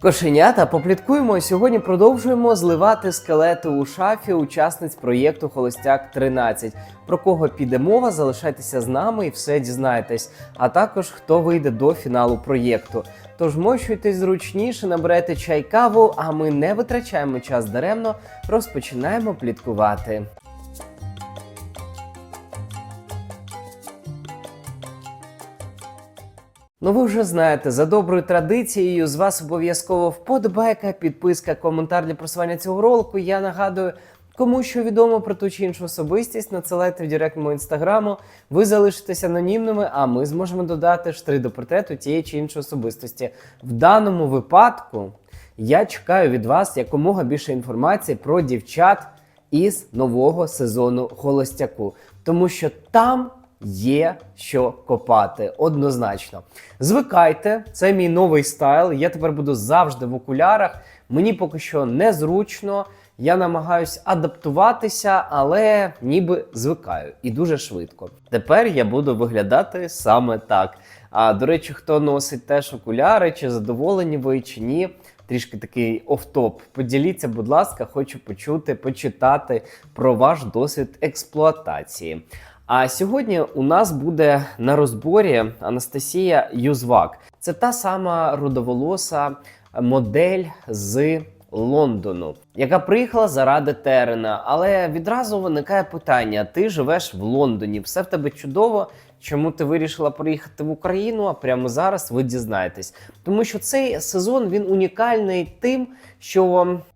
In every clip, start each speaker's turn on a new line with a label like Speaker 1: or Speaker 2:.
Speaker 1: Кошенята, попліткуємо. Сьогодні продовжуємо зливати скелети у шафі учасниць проєкту Холостяк 13. Про кого піде мова, залишайтеся з нами і все дізнаєтесь. А також хто вийде до фіналу проєкту. Тож мощуйтесь зручніше, наберете чай каву, а ми не витрачаємо час даремно, розпочинаємо пліткувати. Ну, ви вже знаєте, за доброю традицією з вас обов'язково вподобайка, підписка, коментар для просування цього ролику. Я нагадую, кому що відомо про ту чи іншу особистість, надсилайте в директ мого інстаграму. Ви залишитесь анонімними, а ми зможемо додати штри до портрету тієї чи іншої особистості. В даному випадку я чекаю від вас якомога більше інформації про дівчат із нового сезону Холостяку, тому що там є що копати однозначно. Звикайте, це мій новий стайл. Я тепер буду завжди в окулярах. Мені поки що незручно. Я намагаюсь адаптуватися, але ніби звикаю і дуже швидко. Тепер я буду виглядати саме так. А до речі, хто носить теж окуляри, чи задоволені ви, чи ні. Трішки такий офтоп. Поділіться, будь ласка, хочу почути, почитати про ваш досвід експлуатації. А сьогодні у нас буде на розборі Анастасія Юзвак. Це та сама рудоволоса модель з Лондону, яка приїхала заради Терена. Але відразу виникає питання: ти живеш в Лондоні, все в тебе чудово. Чому ти вирішила приїхати в Україну? А прямо зараз ви дізнаєтесь. Тому що цей сезон він унікальний тим, що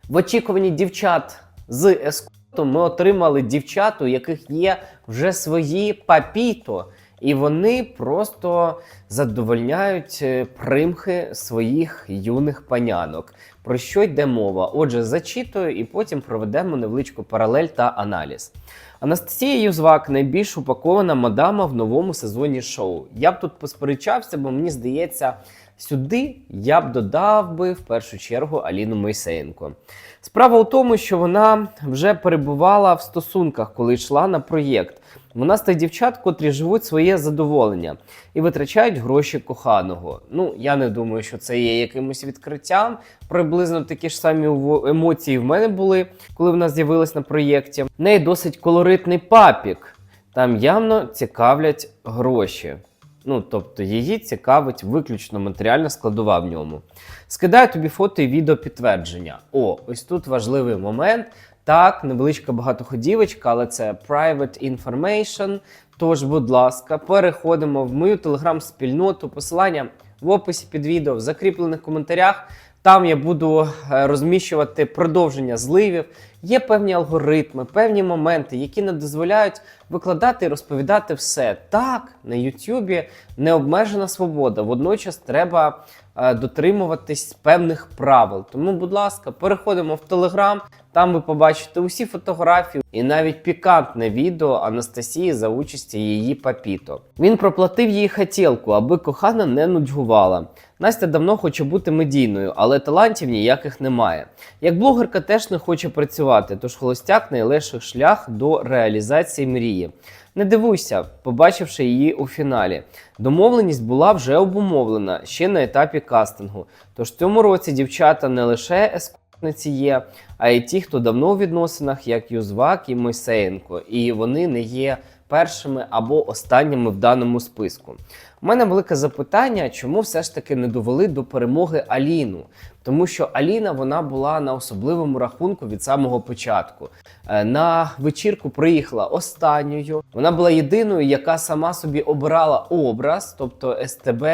Speaker 1: в очікуванні дівчат з ескорту ми отримали дівчат, у яких є вже свої папіто, і вони просто задовольняють е, примхи своїх юних панянок. Про що йде мова? Отже, зачитую і потім проведемо невеличку паралель та аналіз. Анастасія Юзвак найбільш упакована мадама в новому сезоні шоу. Я б тут посперечався, бо мені здається, сюди я б додав би в першу чергу Аліну Мойсеєнко. Справа у тому, що вона вже перебувала в стосунках, коли йшла на проєкт. Вона з тих дівчат, котрі живуть своє задоволення і витрачають гроші коханого. Ну, я не думаю, що це є якимось відкриттям. Приблизно такі ж самі емоції в мене були, коли вона з'явилась на проєкті. В неї досить колоритний папік. Там явно цікавлять гроші. Ну, тобто її цікавить виключно матеріальна складова в ньому. Скидаю тобі фото і відео підтвердження. О, ось тут важливий момент. Так, невеличка багатоходівочка, але це private information. Тож, будь ласка, переходимо в мою телеграм-спільноту. Посилання в описі під відео, в закріплених коментарях. Там я буду е, розміщувати продовження зливів. Є певні алгоритми, певні моменти, які не дозволяють викладати і розповідати все. Так, на Ютубі необмежена свобода. Водночас треба е, дотримуватись певних правил. Тому, будь ласка, переходимо в Телеграм. Там ви побачите усі фотографії і навіть пікантне відео Анастасії за участі її папіто. Він проплатив їй хотілку, аби кохана не нудьгувала. Настя давно хоче бути медійною, але талантів ніяких немає. Як блогерка теж не хоче працювати, тож холостяк найлегший шлях до реалізації мрії. Не дивуйся, побачивши її у фіналі. Домовленість була вже обумовлена ще на етапі кастингу. Тож в цьому році дівчата не лише ескортниці є, а й ті, хто давно у відносинах, як Юзвак і Мойсеєнко, і вони не є першими або останніми в даному списку. У мене велике запитання, чому все ж таки не довели до перемоги Аліну? Тому що Аліна вона була на особливому рахунку від самого початку. Е, На вечірку приїхала останньою. Вона була єдиною, яка сама собі обирала образ, тобто СТБ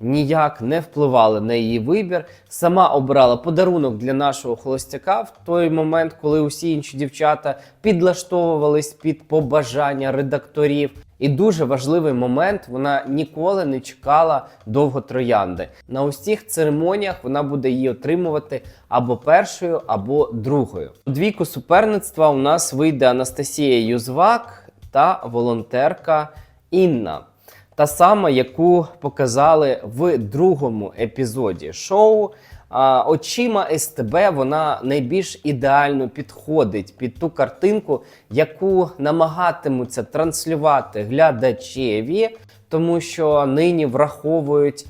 Speaker 1: ніяк не впливали на її вибір. Сама обирала подарунок для нашого холостяка в той момент, коли усі інші дівчата підлаштовувались під побажання редакторів. І дуже важливий момент, вона ніколи не чекала довго троянди. На усіх церемоніях вона буде її отримувати або першою, або другою. У двійку суперництва у нас вийде Анастасія Юзвак та волонтерка Інна. Та сама, яку показали в другому епізоді шоу. Очима СТБ вона найбільш ідеально підходить під ту картинку, яку намагатимуться транслювати глядачеві, тому що нині враховують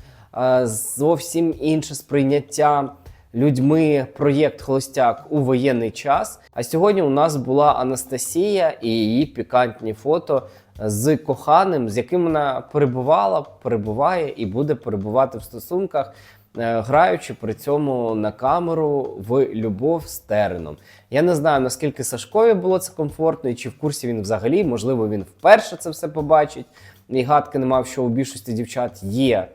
Speaker 1: зовсім інше сприйняття людьми проєкт Холостяк у воєнний час. А сьогодні у нас була Анастасія і її пікантні фото з коханим, з яким вона перебувала, перебуває і буде перебувати в стосунках, е, граючи при цьому на камеру в любов з Тереном. Я не знаю наскільки Сашкові було це комфортно, і чи в курсі він взагалі, можливо, він вперше це все побачить. І гадки не мав, що у більшості дівчат є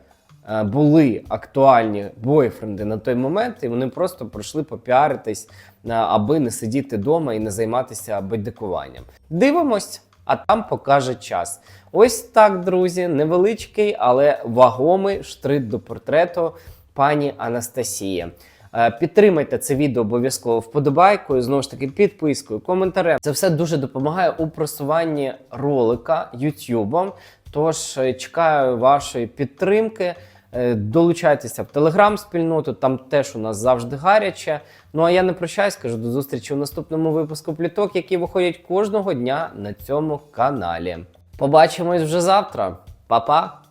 Speaker 1: були актуальні бойфренди на той момент, і вони просто прийшли попіаритись, е, аби не сидіти вдома і не займатися байдикуванням. Дивимось, а там покаже час. Ось так, друзі, невеличкий, але вагомий штрит до портрету пані Анастасії. Е, Підтримайте це відео обов'язково вподобайкою, знову ж таки, підпискою, коментарем. Це все дуже допомагає у просуванні ролика Ютубом. Тож е, чекаю вашої підтримки. Е, Долучайтеся в телеграм-спільноту, там теж у нас завжди гаряче. Ну а я не прощаюсь, кажу до зустрічі у наступному випуску пліток, які виходять кожного дня на цьому каналі. Побачимось вже завтра. Па-па!